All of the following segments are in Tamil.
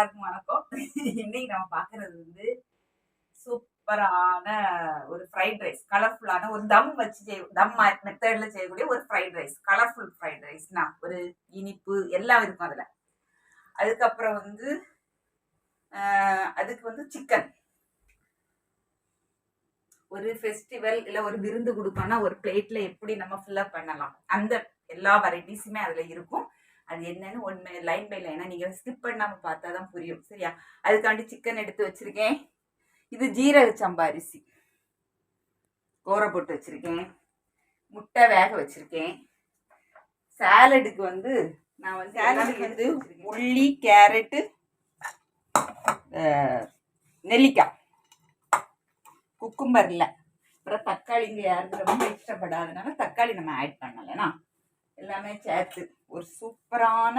எல்லாருக்கும் வணக்கம். இன்னைக்கு நம்ம பார்க்கறது வந்து சூப்பரான ஒரு ஃப்ரைட் ரைஸ் கலர்ஃபுல்லான ஒரு தம் வச்சு செய்ய தம் மெத்தட்ல செய்யக்கூடிய ஒரு ஃப்ரைட் ரைஸ் கலர்ஃபுல் ஃப்ரைட் ரைஸ்னா ஒரு இனிப்பு எல்லாம் இருக்கும் அதுல. அதுக்கப்புறம் வந்து அதுக்கு வந்து சிக்கன் ஒரு ஃபெஸ்டிவல் இல்ல ஒரு விருந்து கொடுக்கணும்னா ஒரு பிளேட்ல எப்படி நம்ம ஃபில்லப் பண்ணலாம்? அந்த எல்லா வெரைட்டிஸுமே அதுல இருக்கும். அது என்னன்னு ஒன்று லைன் பை லைனா நீங்க ஸ்கிப் பண்ணாம பார்த்தா தான் புரியும். சரியா? அதுக்காண்டி சிக்கன் எடுத்து வச்சிருக்கேன். இது ஜீரக சம்பா அரிசி. கோரை போட்டு வச்சிருக்கேன். முட்டை வேக வச்சிருக்கேன். சாலடுக்கு வந்து நான் வந்து சாலடுக்கு வந்து உள்ளி கேரட்டு நெல்லிக்காய் குக்கும்பர் இல்லை அப்புறம் தக்காளி இங்கே யாருக்கு ரொம்ப இஷ்டப்படாதனால தக்காளி நம்ம ஆட் பண்ணலைன்னா எல்லாமே சேர்த்து. ஒரு சூப்பரான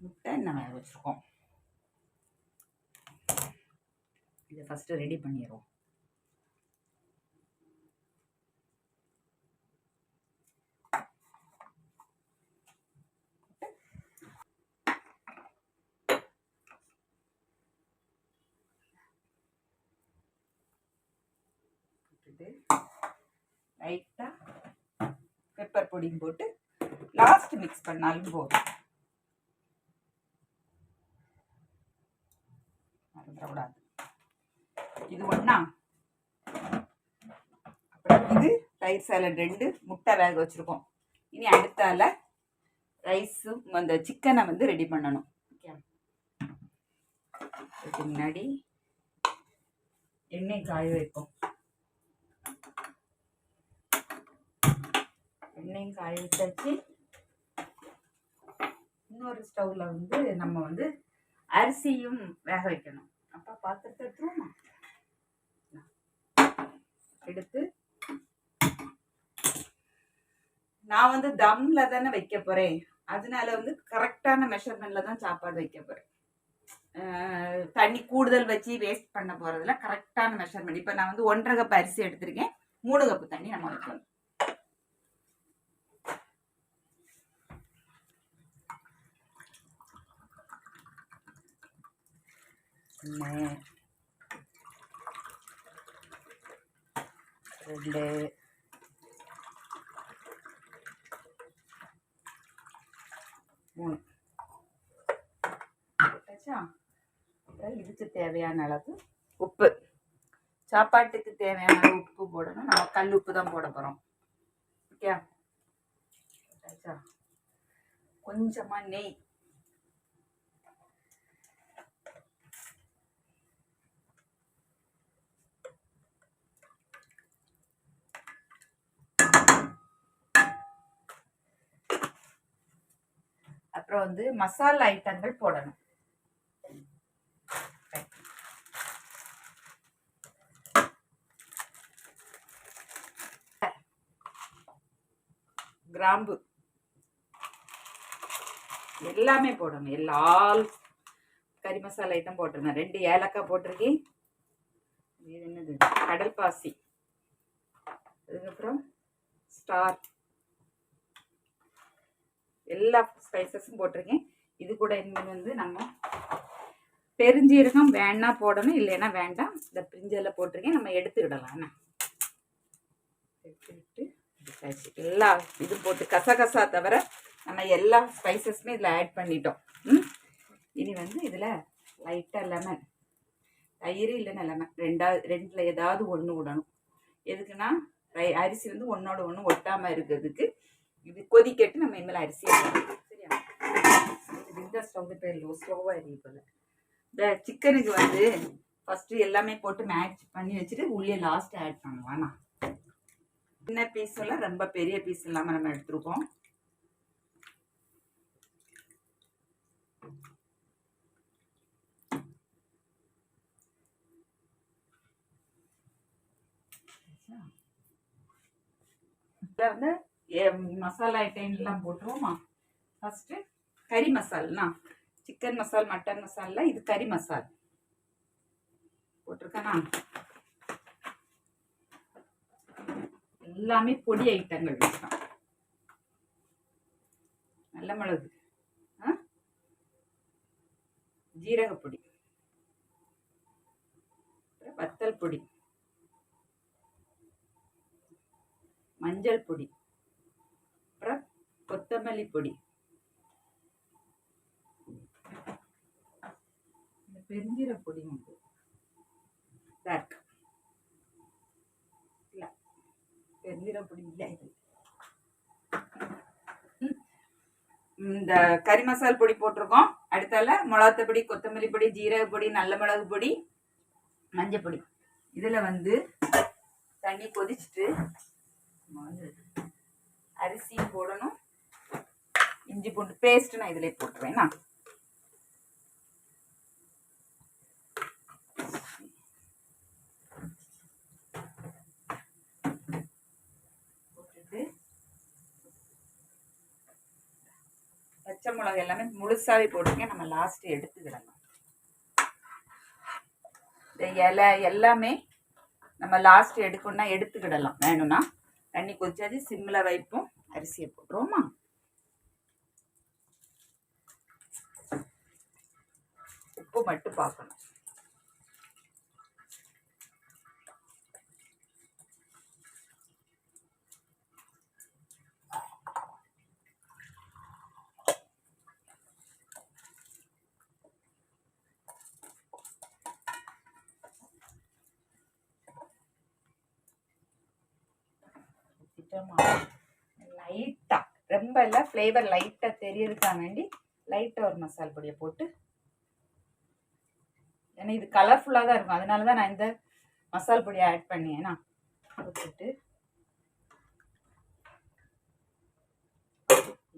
முட்டை நம்ம வச்சுருக்கோம். இதை ஃபஸ்ட்டு ரெடி பண்ணிடுவோம் லைட்டாக பெப்பர் பொடியும் போட்டு லாஸ்ட் மிக்ஸ் பண்ணாலும் போதும். மறந்துடக்கூடாது. இது ஒன்றா அப்புறம் இது தயிர் சாலட் ரெண்டு முட்டை வேக வச்சுருக்கோம். இனி அடுத்தால ரைஸும் அந்த சிக்கனை வந்து ரெடி பண்ணணும். ஓகே முன்னாடி எண்ணெய் காய வைப்போம். எண்ணெயும் காய வச்சாச்சு. இன்னொரு ஸ்டவ்ல வந்து நம்ம வந்து அரிசியும் வேக வைக்கணும். அப்போ பாத்திரத்தை எடுத்துருவோமா? எடுத்து நான் வந்து தம்ல தானே வைக்க போறேன். அதனால வந்து கரெக்டான மெஷர்மெண்ட்ல தான் சாப்பாடு வைக்க போறேன். தண்ணி கூடுதல் வச்சு வேஸ்ட் பண்ண போறதுல கரெக்டான மெஷர்மெண்ட் இப்போ நான் வந்து ஒன்றரை கப் அரிசி எடுத்திருக்கேன். மூணு கப்பு தண்ணி நம்ம வைக்கணும் ஒன்று ரெண்டு. மூணு. இதுக்கு தேவையான அளவு உப்பு. சாப்பாட்டுக்கு தேவையான அளவு உப்பு போடணும். நம்ம கல் உப்பு தான் போட போகிறோம் ஓகே? கொஞ்சமாக நெய். அப்புறம் வந்து மசாலா ஐட்டங்கள் போடணும். கிராம்பு. எல்லாமே போடணும். எல்லா கறி மசாலா ஐட்டம் போட்டிருந்தேன். ரெண்டு ஏலக்காய் போட்டிருக்கேன். இது என்னது? கடல் பாசி. அதுக்கப்புறம் ஸ்டார். எல்லா ஸ்பைசஸும் போட்டிருக்கேன். இது கூட இனிமேல் வந்து நம்ம பெருஞ்சீரகம் வேணா போடணும் இல்லைன்னா வேண்டாம். இந்த பிரிஞ்செல்லாம் போட்டிருக்கேன். நம்ம எடுத்துக்கிடலாம். என்ன? எடுத்துக்கிட்டு எல்லா இது போட்டு கசகசா தவிர நம்ம எல்லா ஸ்பைசஸுமே இதில் ஆட் பண்ணிட்டோம். ம்? இனி வந்து இதில் லைட்டாக லெமன் தயிர் இல்லைன்னா லெமன் ரெண்டாவது ரெண்டில் ஏதாவது ஒன்று விடணும். எதுக்குன்னா ரை- அரிசி வந்து ஒன்றோட ஒன்று ஒட்டாமல் இருக்கிறதுக்கு இது கொதிக்கட்டு நம்ம இனிமேல் அரிசி சரியா? இந்த ஸ்டவ் பேர் லோ ஸ்லோவாக எரியும் போல. இந்த சிக்கனுக்கு வந்து ஃபஸ்ட்டு எல்லாமே போட்டு மேட்ச் பண்ணி வச்சுட்டு உள்ளே லாஸ்ட் ஆட் பண்ணலாம். நான் சின்ன பீஸ் எல்லாம் ரொம்ப பெரிய பீஸ் இல்லாமல் நம்ம எடுத்துருக்கோம் வந்து மசாலா ஐட்டம்லாம் போட்டுருவோமா? ஃபஸ்ட்டு கறி மசால்னா? சிக்கன் மசால் மட்டன் மசாலா இது கறி மசால். போட்டிருக்கேனா? எல்லாமே பொடி ஐட்டங்கள் தான் நல்ல மிளகு. ஆ? ஜீரகப்பொடி வத்தல் பொடி. மஞ்சள் பொடி. அப்புறம் கொத்தமல்லி பொடி. இந்த பெருஞ்சீர பொடி உண்டு இருக்கு. இல்லை பெருஞ்சீர பொடி இல்லை இது. இந்த கறி மசால் பொடி போட்டிருக்கோம். அடுத்தால மிளகாத்த பொடி கொத்தமல்லி பொடி ஜீரக பொடி நல்ல மிளகு பொடி மஞ்சள் பொடி. இதில் வந்து தண்ணி கொதிச்சுட்டு அரிசியும் போடணும். இஞ்சி பூண்டு பேஸ்ட் நான் இதிலே போட்டுருவேன் பச்சை மிளகு எல்லாமே முழுசாவே போட்டுருக்கேன் நம்ம லாஸ்ட் எடுத்துக்கிடலாம் இந்த இலை எல்லாமே நம்ம லாஸ்ட் எடுக்கணும்னா எடுத்துக்கிடலாம் வேணும்னா தண்ணி கொதிச்சாச்சு சிம்மில் வைப்போம். அரிசியை போட்டுருவோமா? உப்பு மட்டும் பார்க்கணும். லைட்டாக ரொம்ப இல்லை ஃப்ளேவர் லைட்டாக தெரியறதுக்காக வேண்டி லைட்டாக ஒரு மசால் பொடியை போட்டு. ஏன்னா இது கலர்ஃபுல்லாக தான் இருக்கும். அதனால தான் நான் இந்த மசால் பொடியை ஆட் பண்ணியேனா போட்டுட்டு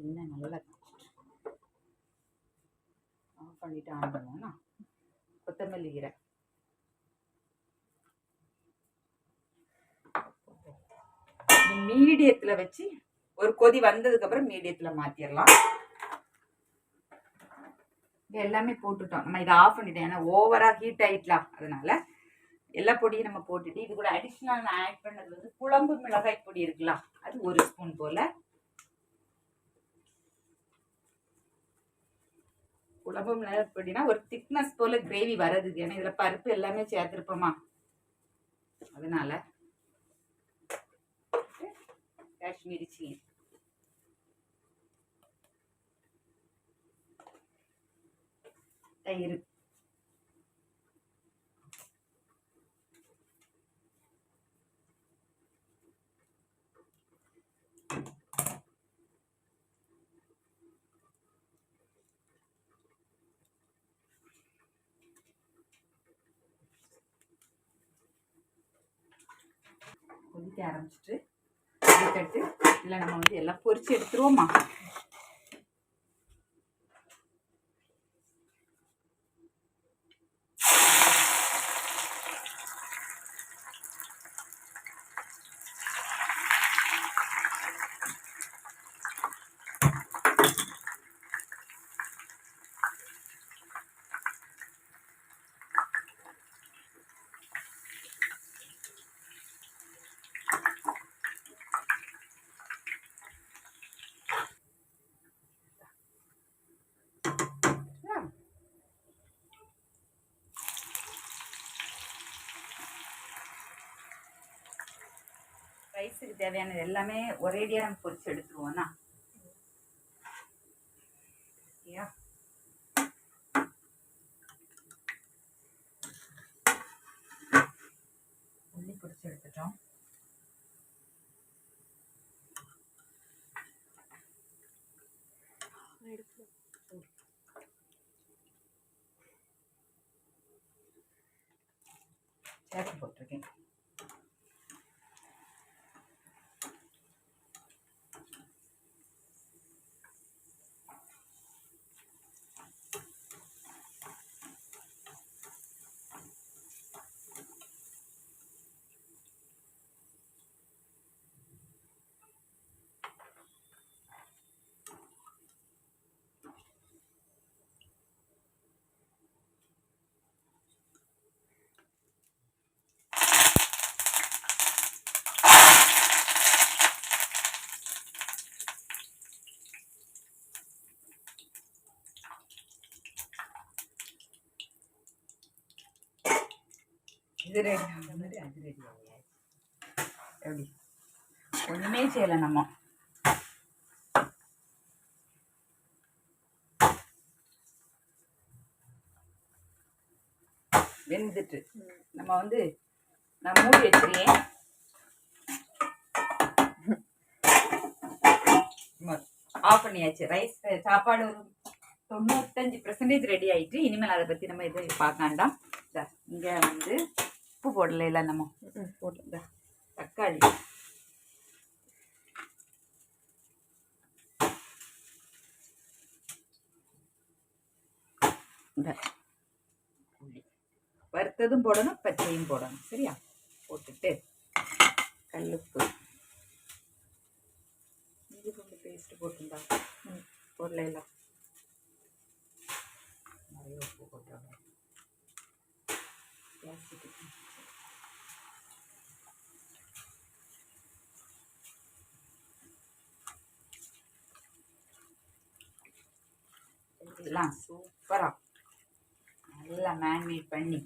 என்ன நல்லா ஆஃப் பண்ணிட்டு ஆன் பண்ணுவோம்னா கொத்தமல்லி கீரை. மீடியத்தில் வச்சு ஒரு கொதி வந்ததுக்கு அப்புறம் மீடியத்தில் மாற்றிடலாம் இது எல்லாமே போட்டுட்டோம். நம்ம இதை ஆஃப் பண்ணிட்டோம். ஏன்னா ஓவராக ஹீட் ஆயிட்டலாம் அதனால எல்லா பொடியும் நம்ம போட்டுட்டு இது கூட அடிஷ்னல் நான் ஆட் பண்ணது வந்து குழம்பு மிளகாய் பொடி இருக்கலாம் அது ஒரு ஸ்பூன் போல். குழம்பு மிளகாய் பொடினா ஒரு திக்னஸ் போல் கிரேவி வர்றதுக்கு ஏன்னா இதில் பருப்பு எல்லாமே சேர்த்துருப்போமா. அதனால காஷ்மீரி சில்லி தயிர் கொதிக்க ஆரம்பிச்சிட்டு கொதிக்கட்டு. இல்லை நம்ம வந்து எல்லாம் பொரிச்சு எடுத்துருவோமா? ரைஸுக்கு தேவையானது எல்லாமே ஒரேடியாக நம்ம பொரிச்சு எடுத்துருவோம்னா? ஓகேயா? உள்ளி பொரிச்சு எடுத்துட்டோம். சேர்த்து போட்டு. இது ரெடி அந்த மாதிரி அது ரெடி ஆகியாச்சு எப்படி? ஒன்றுமே செய்யலை நம்ம. வெந்துட்டு. நம்ம வந்து நான் மூடி வச்சிருக்கேன். ஆஃப் பண்ணியாச்சு. ரைஸ் சாப்பாடு ஒரு தொண்ணூத்தஞ்சு பர்சன்டேஜ் ரெடி ஆயிட்டு இனிமேல் அதை பற்றி நம்ம எதுவும் பார்க்காண்டாம் இங்கே வந்து உப்பு போடல இல்லை நம்ம. போட்டு தக்காளி. இந்த வறுத்ததும் போடணும் பச்சையும் போடணும் சரியா? போட்டுட்டு கல்லுப்பு. இஞ்சி பூண்டு பேஸ்ட் போட்டுருந்தா ம் போடல நிறைய உப்பு போட்டுருங்க ஜாஸ்தி சூப்பராக நல்லா மேரினேட் பண்ணி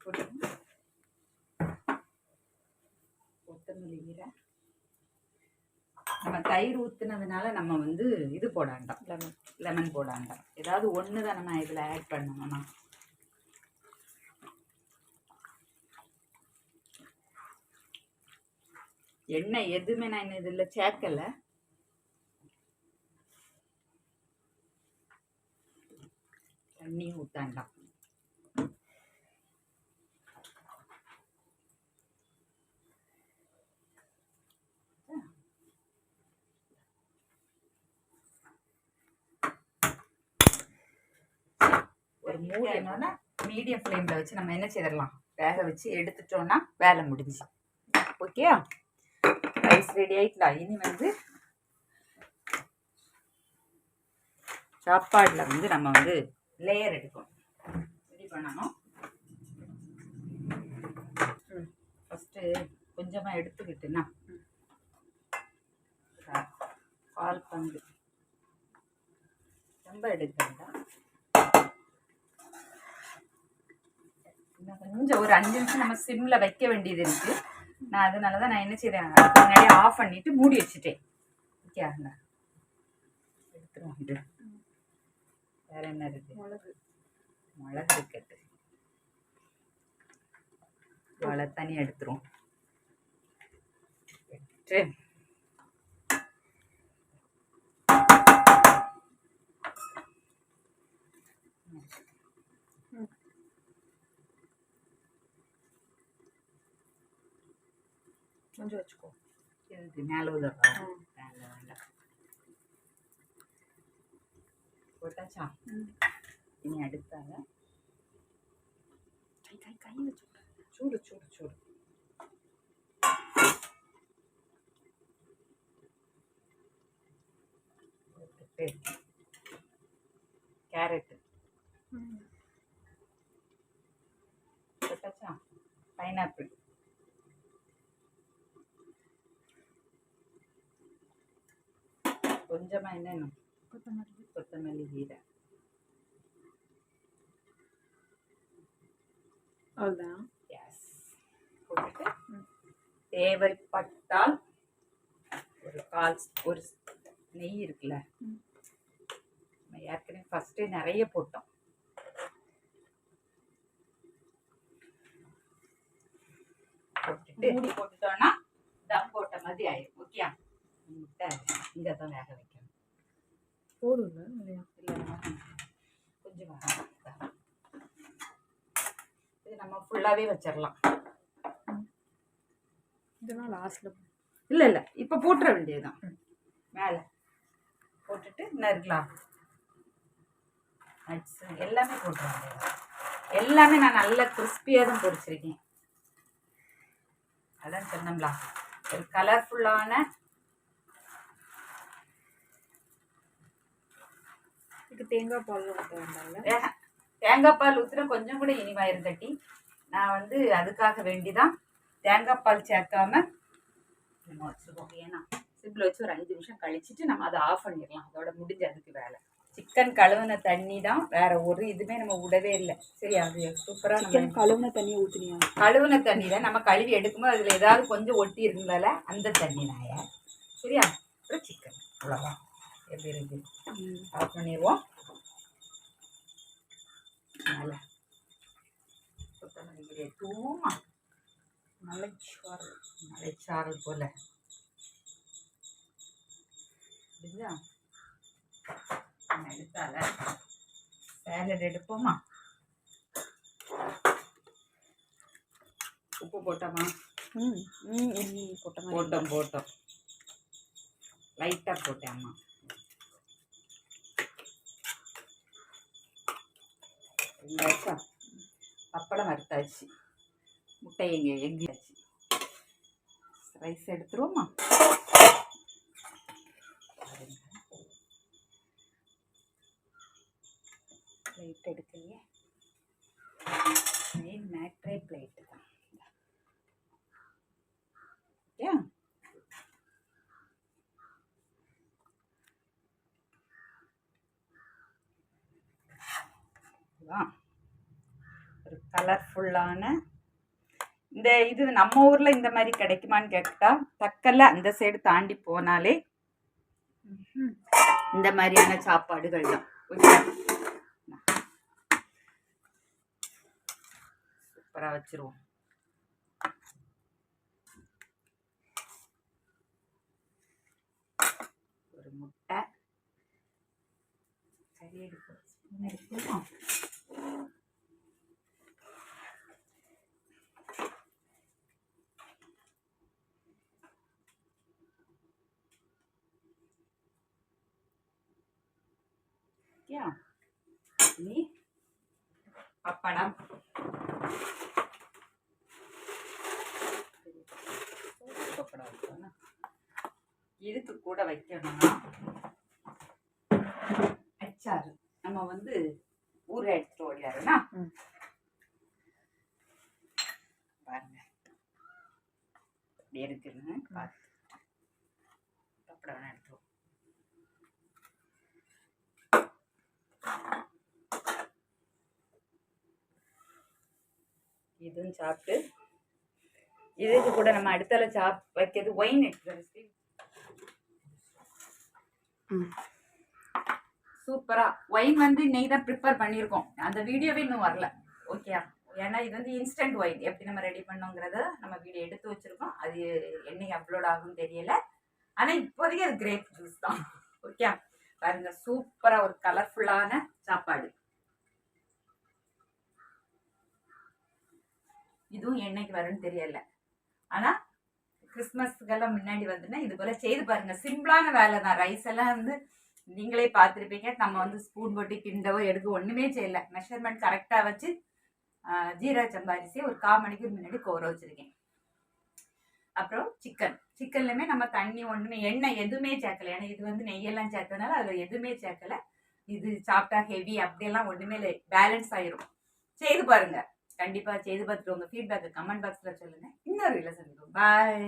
போட்டுருங்க. கொத்தமல்லி கீரை ஊத்துனதுனால நம்ம வந்து இது போட வேண்டாம். லெமன் லெமன் போட வேண்டாம். ஏதாவது ஒன்று தான் நம்ம இதில் ஆட் பண்ணணும்னா எண்ணெய் எதுவுமே நான் இதில் சேர்க்கல. தண்ணி ஊத்தாண்டாம். ஒரு மூடி என்னன்னா மீடியம் ஃப்ளேமில் வச்சு நம்ம என்ன செய்திடலாம்? வேக வச்சு எடுத்துட்டோம்னா வேலை முடிஞ்சு ஓகே ரைஸ் ரெடி ஆகிக்கலாம் இனி வந்து சாப்பாடில் வந்து நம்ம வந்து லேயர் எடுக்கணும். ரெடி பண்ணணும். ஃபஸ்ட்டு கொஞ்சமாக எடுத்துக்கிட்டுன்னா பால் பங்கு ரொம்ப எடுக்க வேண்டாம். இன்னும் கொஞ்சம் ஒரு அஞ்சு நிமிஷம் நம்ம சிம்ல வைக்க வேண்டியது இருக்கு. நான் அதனால தான் நான் என்ன அதுக்கு முன்னாடி ஆஃப் பண்ணிட்டு மூடி வச்சுட்டேன். ஓகே எடுத்துருவோம் இது வேற என்ன இருக்கு? மிளகு. மிளகு இருக்கட்டு மிளகு தனி எடுத்துருவோம். எடுத்து கொஞ்சம் வச்சுக்கோ. மேலே உதவா மேலே வேண்டாம். போட்டாச்சா? இனி அடுத்தால? கை கை கை வச்சு சூடு சூடு சூடு. கேரட்டு. போட்டாச்சா? பைனாப்பிள். கொஞ்சமா என்னென்ன கொத்தமல்லி. கொத்தமல்லி கீரை. அவ்வளோதான். எஸ் போட்டுட்டு தேவைப்பட்டால் ஒரு கால் ஒரு நெய் இருக்குல்ல. நம்ம ஏற்கனவே ஃபஸ்ட்டே நிறைய போட்டோம். போட்டுட்டு மூடி போட்டுட்டோம்னா தம் போட்ட மாதிரி ஆயிடும் ஓகே முட்டை இங்கே தான் வேக வைக்கணும். போதும்ல இல்லையா? இல்லைன்னா கொஞ்சம் இது நம்ம ஃபுல்லாகவே வச்சிடலாம் இதெல்லாம் லாஸ்ட்ல இல்லை இல்லை. இப்போ போட்டுற வேண்டியதுதான். மேலே. போட்டுட்டு இருக்கலாம் நட்ஸ் எல்லாமே போட்டுற வேண்டியதுதான். எல்லாமே நான் நல்ல கிறிஸ்பியாக தான் பொரிச்சிருக்கேன். அதான் சொன்னோம்ல ஒரு கலர்ஃபுல்லான இதுக்கு தேங்காய் பால் ஊற்ற வேண்டாம்ல? தேங்காய் பால் ஊற்றுனா கொஞ்சம் கூட இனிவாயிரும் தட்டி நான் வந்து அதுக்காக வேண்டிதான் தேங்காய் பால் சேர்க்காம நம்ம வச்சுருக்கோம். ஏன்னா சிப்பில் வச்சு ஒரு அஞ்சு நிமிஷம் கழிச்சிட்டு நம்ம அதை ஆஃப் பண்ணிடலாம். அதோட முடிஞ்சு அதுக்கு வேலை. சிக்கன் கழுவுன தண்ணி தான் வேற ஒரு இதுவுமே நம்ம விடவே இல்லை. சரி அது சூப்பராக சிக்கன் கழுவுன தண்ணியை ஊற்றுனியா கழுவுன தண்ணி தான் நம்ம கழுவி எடுக்கும்போது அதில் ஏதாவது கொஞ்சம் ஒட்டி இருந்தால அந்த தண்ணி நாய சரியா? அப்புறம் சிக்கன் அவ்வளோதான் எப்படி இருக்கு? ஆஃப் பண்ணிடுவோம். நல்லா கொத்தமல்லி தூமா மலைச்சாரல் மலைச்சாரல் போல. நம்ம எடுத்தால சேலட் எடுப்போமா? உப்பு போட்டோமா? ம் ம் ம் போட்ட மாதிரி போட்டோம். போட்டோம் லைட்டாக போட்டேன் அம்மா. ரெண்டாச்சா பப்படம் வறுத்தாச்சு. முட்டை எங்கே எங்கியாச்சு? ரைஸ் எடுத்துருவோமா? பிளேட் எடுக்கலையே. மெயின் மேட்ரே பிளேட்டு தான். இதுதான் ஒரு கலர்ஃபுல்லான இந்த இது நம்ம ஊரில் இந்த மாதிரி கிடைக்குமான்னு கேட்டால் தக்கல்ல அந்த சைடு தாண்டி போனாலே இந்த மாதிரியான சாப்பாடுகள் தான். சூப்பராக வச்சிருவோம். ஒரு முட்டை. சரி எடுப்போம் ஸ்பூன் ஓகே இனி பப்படம். பப்படம் இதுக்கு கூட வைக்கணும்னா அச்சாறு. நம்ம வந்து ஊற எடுத்துட்டு ஓடியாருன்னா. பாருங்க. இப்படி இருக்குன்னு பார்த்து பப்படம் வேணா எடுத்துருவோம் இதுவும் சாப்பிட்டு இதுக்கு கூட நம்ம அடுத்தால சாப் வைக்கிறது ஒயின் சூப்பரா ஒயின் வந்து இன்னைக்கு தான் ப்ரிப்பேர் பண்ணியிருக்கோம். அந்த வீடியோவே இன்னும் வரல. ஓகே ஏன்னா இது வந்து இன்ஸ்டன்ட் ஒயின் எப்படி நம்ம ரெடி பண்ணோங்கிறத நம்ம வீடியோ எடுத்து வச்சிருக்கோம். அது என்னைக்கு அப்லோட் ஆகும்னு தெரியல. ஆனா இப்போதைக்கு அது கிரேப் ஜூஸ் தான். ஓகே பாருங்க சூப்பரா ஒரு கலர்ஃபுல்லான சாப்பாடு. இதுவும் என்னைக்கு வரும்னு தெரியல. ஆனா கிறிஸ்மஸ்க்கெல்லாம் முன்னாடி வந்துன்னா இது போல செய்து பாருங்க. சிம்பிளான வேலை தான். ரைஸ் எல்லாம் வந்து நீங்களே பார்த்துருப்பீங்க. நம்ம வந்து ஸ்பூன் போட்டு கிண்டவோ எடுக்க ஒண்ணுமே செய்யல. மெஷர்மெண்ட் கரெக்டா வச்சு ஜீரா சம்பாரிசியை ஒரு கால் மணிக்கு முன்னாடி கோர வச்சிருக்கேன். அப்புறம் சிக்கன் சிக்கன்லையுமே நம்ம தண்ணி ஒண்ணுமே எண்ணெய் எதுவுமே சேர்க்கல. ஏன்னா இது வந்து நெய்யெல்லாம் சேர்த்தனால அதுல எதுவுமே சேர்க்கல. இது சாப்பிட்டா ஹெவி அப்படியெல்லாம் ஒண்ணுமே இல்லை. பேலன்ஸ் ஆயிரும். செய்து பாருங்க. கண்டிப்பா செய்து பார்த்துட்டு உங்க ஃபீட்பேக் கமெண்ட் பாக்ஸ்ல சொல்லுங்க. இன்னொரு வீடியோ சந்திப்போம் பாய்